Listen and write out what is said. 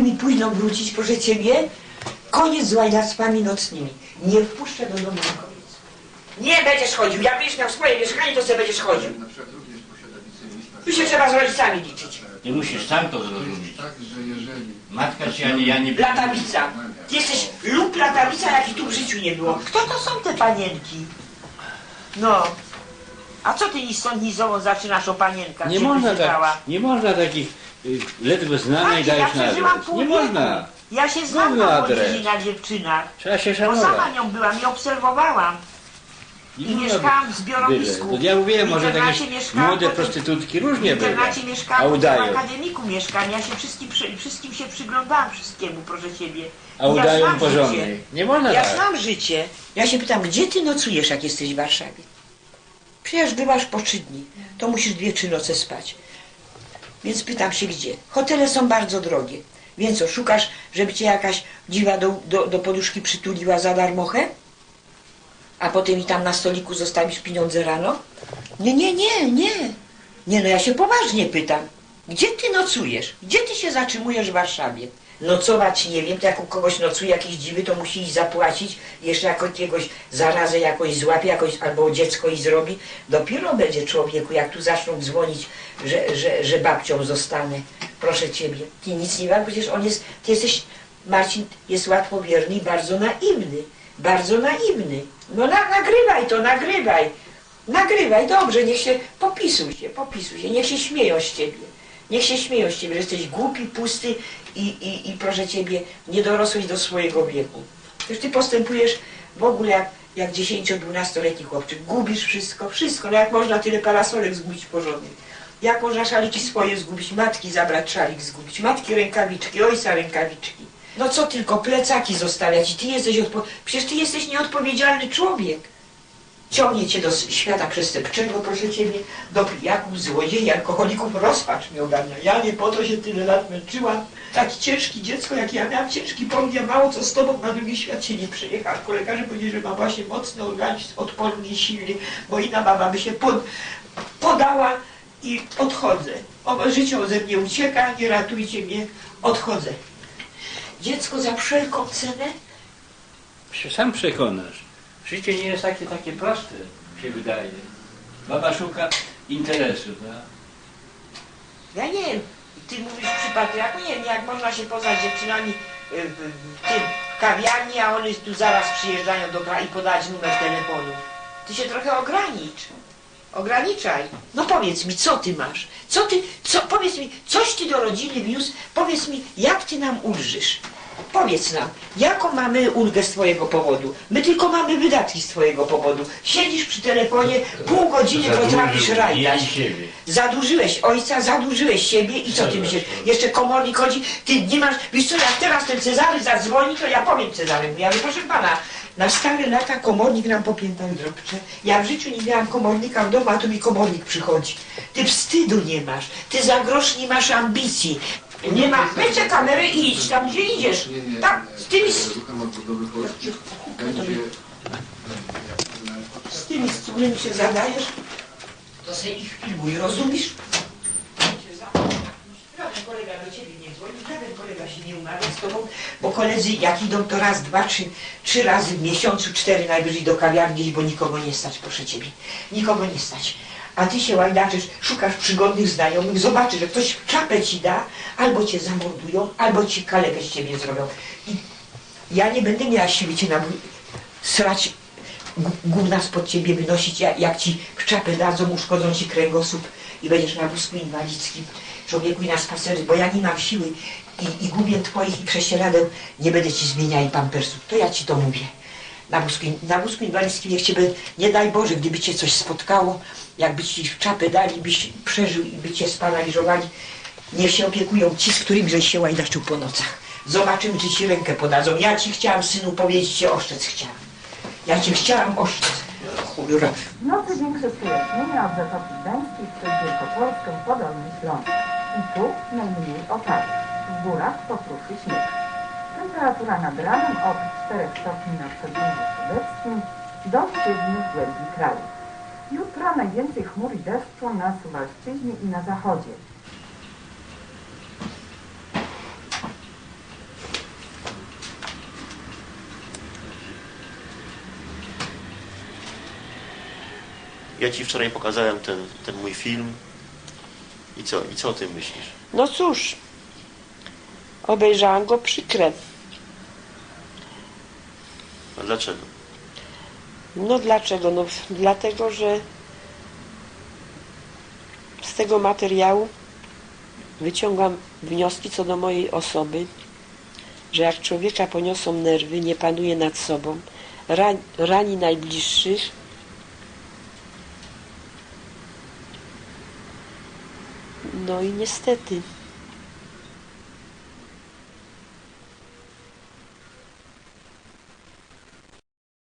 mi późno wrócić, proszę Ciebie. Koniec z łajdactwami nocnymi. Nie wpuszczę do domu kobiet. Nie będziesz chodził. Jak będziesz miał swoje mieszkanie, to sobie będziesz chodził. Na przykład również posiada wiceministra. Tu się trzeba z rodzicami liczyć. Ty musisz sam to zrozumieć. tak, że jeżeli Matka czy ja nie, ja nie... Latawica. Ty jesteś lub latawica, jakich tu w życiu nie było. Kto to są te panienki? No. A co ty ni stąd ni zowąd zaczynasz o panienkach? Nie można tak, nie można takich ledwo Macie, ja dajesz na przeżyłam pół Nie wieku. można. Ja się znam Gówno na adres. młodzieży, na dziewczynach. Trzeba się Bo sama nią byłam i obserwowałam. Nie I mieszkałam w byle. zbiorowisku. To ja mówiłem, W może internacie mieszkałam, młode potem- prostytutki W różnie były. internacie A mieszkałam, potem w udają. akademiku mieszkam. Ja się wszystkim, przy, wszystkim się przyglądałam wszystkiemu, proszę ciebie. A ja udają znam porządnie. życie. Nie wolno Ja tak. znam życie. Ja się pytam, gdzie ty nocujesz, jak jesteś w Warszawie? Przecież bywasz po trzy dni. To musisz dwie, trzy noce spać. Więc pytam się, gdzie? Hotele są bardzo drogie. Więc co, szukasz, żeby cię jakaś dziwa do, do, do poduszki przytuliła za darmochę? A potem i tam na stoliku zostawisz pieniądze rano? Nie, nie, nie, nie. Nie, no ja się poważnie pytam. Gdzie ty nocujesz? Gdzie ty się zatrzymujesz w Warszawie? Nocować nie wiem, to jak u kogoś nocuje jakieś dziwy, to musi iść zapłacić, jeszcze jak jakiegoś zarazę jakoś złapie, jakoś, albo dziecko i zrobi. Dopiero będzie człowieku, jak tu zaczną dzwonić, że, że, że babcią zostanę. Proszę ciebie, ty nic nie ma, przecież on jest, ty jesteś, Marcin jest łatwowierny i bardzo naiwny. Bardzo naiwny. No na, nagrywaj to, nagrywaj. Nagrywaj, dobrze, niech się, popisuj się, popisuj się, niech się śmieją z ciebie. Niech się śmieją z ciebie, że jesteś głupi, pusty i, i, i proszę ciebie, nie dorosłeś do swojego wieku. Przecież ty postępujesz w ogóle jak, jak 10-12-letni chłopczyk. Gubisz wszystko, wszystko. No jak można tyle parasolek zgubić porządnych? Jak można szaliki swoje zgubić, matki zabrać szalik zgubić, matki rękawiczki, ojca rękawiczki. No co tylko, plecaki zostawiać i ty jesteś odpo... Przecież ty jesteś nieodpowiedzialny człowiek. Ciągnie cię do świata przestępczego, proszę ciebie, do pijaków, złodziei, alkoholików, rozpacz mnie ogarnia. Ja nie po to się tyle lat męczyłam. Taki ciężki dziecko, jak ja miałam, ciężki poród, ja mało co z tobą na drugi świat się nie przejechał. Tylko lekarze powiedzieli, że ma właśnie mocny organizm, odporny, silny, bo inna baba by się pod, podała i odchodzę. O, życie ode mnie ucieka, nie ratujcie mnie, odchodzę. Dziecko za wszelką cenę Się sam przekonasz. Życie nie jest takie, takie proste, się wydaje. Baba szuka interesu, tak? Ja nie wiem, ty mówisz przypadku, jak nie wiem, jak można się poznać dziewczynami y, w, w tym kawiarni, a one tu zaraz przyjeżdżają do kraju i podać numer telefonu. Ty się trochę ogranicz. Ograniczaj. No powiedz mi, co ty masz? Co ty, co, powiedz mi, coś ty do rodziny wniósł? Powiedz mi, jak ty nam ulżysz? Powiedz nam, jaką mamy ulgę z twojego powodu? My tylko mamy wydatki z twojego powodu. Siedzisz przy telefonie, pół godziny potrafisz Zadłużył rajdać. mnie i siebie. Zadłużyłeś ojca, zadłużyłeś siebie i co ty myślisz? Jeszcze komornik chodzi, ty nie masz, wiesz co, jak teraz ten Cezary zadzwoni, to ja powiem Cezary, ja mówię, proszę pana, na stare lata komornik nam po piętach drobcze. Ja w życiu nie miałam komornika w domu, a tu mi komornik przychodzi. Ty wstydu nie masz, ty za grosz nie masz ambicji. Nie ma, weźcie kamerę i idź tam, gdzie idziesz. Tam, z tymi, będzie... z tymi, z którymi się zadajesz, to se ich filmuj, rozumiesz? Żaden kolega do ciebie nie dzwoni, żaden kolega się nie umawia z tobą, bo koledzy jak idą to raz, dwa, trzy, trzy razy w miesiącu, cztery najwyżej do kawiarni, bo nikogo nie stać, proszę ciebie. Nikogo nie stać. A ty się łajdaczysz, szukasz przygodnych znajomych, zobaczysz, że ktoś czapę ci da, albo cię zamordują, albo ci kalekę z ciebie zrobią. I ja nie będę miała siły cię na srać gó- gówna spod ciebie wynosić, jak, ci czapę dadzą, uszkodzą ci kręgosłup i będziesz na wózku inwalidzkim. Człowieku i na spacery, bo ja nie mam siły i, i gubię twoich i prześcieradeł, nie będę ci zmieniał pampersów. To ja ci to mówię. Na wózku, na wózku inwalidzkim niech cię, by, nie daj Boże, gdyby cię coś spotkało, jakby ci w czapę dali, byś przeżył i by cię sparaliżowali, niech się opiekują ci, z którymi żeś się łajdaczył po nocach. Zobaczymy, czy ci rękę podadzą. Ja ci chciałam, synu, powiedzieć, cię oszczędz chciałam. Ja cię chciałam oszczędz. Cholera. W nocy większe spojaśnienia od Zatoki Gdańskiej przez Wielkopolskę po Dolny Śląsk. I tu najmniej opadów. W górach pokruszy śnieg. Temperatura nad ranem od 4 stopni na przedmieściu sudeckim do 7 w głębi kraju. Jutro najwięcej chmur i deszczu na Suwalszczyźnie i na zachodzie. Ja ci wczoraj pokazałem ten, ten mój film. I co, I co o tym myślisz? No cóż, obejrzałam go przykre. A dlaczego? No dlaczego? No dlatego, że z tego materiału wyciągam wnioski co do mojej osoby, że jak człowieka poniosą nerwy, nie panuje nad sobą, ran, rani najbliższych, no i niestety